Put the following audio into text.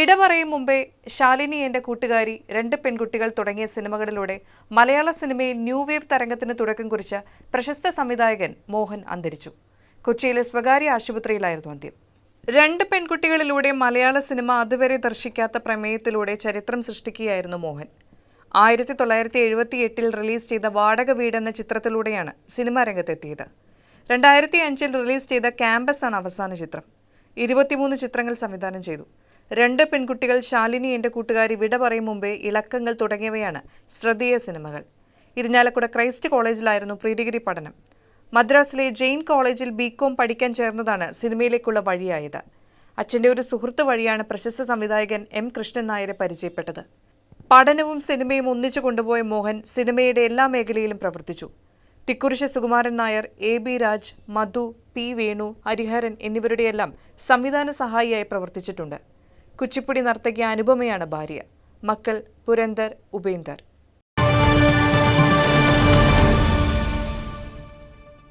വിട പറയും മുമ്പേ ശാലിനി എന്റെ കൂട്ടുകാരി രണ്ട് പെൺകുട്ടികൾ തുടങ്ങിയ സിനിമകളിലൂടെ മലയാള സിനിമയിൽ ന്യൂ വേവ് തരംഗത്തിന് തുടക്കം കുറിച്ച പ്രശസ്ത സംവിധായകൻ മോഹൻ അന്തരിച്ചു. കൊച്ചിയിലെ സ്വകാര്യ ആശുപത്രിയിലായിരുന്നു അന്ത്യം. രണ്ട് പെൺകുട്ടികളിലൂടെ മലയാള സിനിമ അതുവരെ ദർശിക്കാത്ത പ്രമേയത്തിലൂടെ ചരിത്രം സൃഷ്ടിക്കുകയായിരുന്നു മോഹൻ. ആയിരത്തി തൊള്ളായിരത്തി എഴുപത്തി എട്ടിൽ റിലീസ് ചെയ്ത വാടക വീട് എന്ന ചിത്രത്തിലൂടെയാണ് സിനിമാ രംഗത്തെത്തിയത്. രണ്ടായിരത്തി അഞ്ചിൽ റിലീസ് ചെയ്ത ക്യാമ്പസ് ആണ് അവസാന ചിത്രം. ഇരുപത്തിമൂന്ന് ചിത്രങ്ങൾ സംവിധാനം ചെയ്തു. രണ്ട് പെൺകുട്ടികൾ ശാലിനി എന്റെ കൂട്ടുകാരി വിട പറയും മുമ്പേ ഇളക്കങ്ങൾ തുടങ്ങിയവയാണ് ശ്രദ്ധേയ സിനിമകൾ. ഇരിഞ്ഞാലക്കുട ക്രൈസ്റ്റ് കോളേജിലായിരുന്നു പ്രീഡിഗ്രി പഠനം. മദ്രാസിലെ ജെയിൻ കോളേജിൽ ബികോം പഠിക്കാൻ ചേർന്നതാണ് സിനിമയിലേക്കുള്ള വഴിയായത്. അച്ഛന്റെ ഒരു സുഹൃത്ത് വഴിയാണ് പ്രശസ്ത സംവിധായകൻ എം. കൃഷ്ണൻ നായരെ പരിചയപ്പെട്ടത്. പഠനവും സിനിമയും ഒന്നിച്ചു കൊണ്ടുപോയ മോഹൻ സിനിമയുടെ എല്ലാ മേഖലയിലും പ്രവർത്തിച്ചു. Thikkurissy Sukumaran Nair A. B. Raj Madhu P. Venu Hariharan എന്നിവരുടെയെല്ലാം സംവിധാന സഹായിയായി പ്രവർത്തിച്ചിട്ടുണ്ട്. കുച്ചിപ്പുടി നർത്തകി അനുപമയാണ് ഭാര്യ. മക്കൾ പുരന്ദർ ഉപേന്ദർ.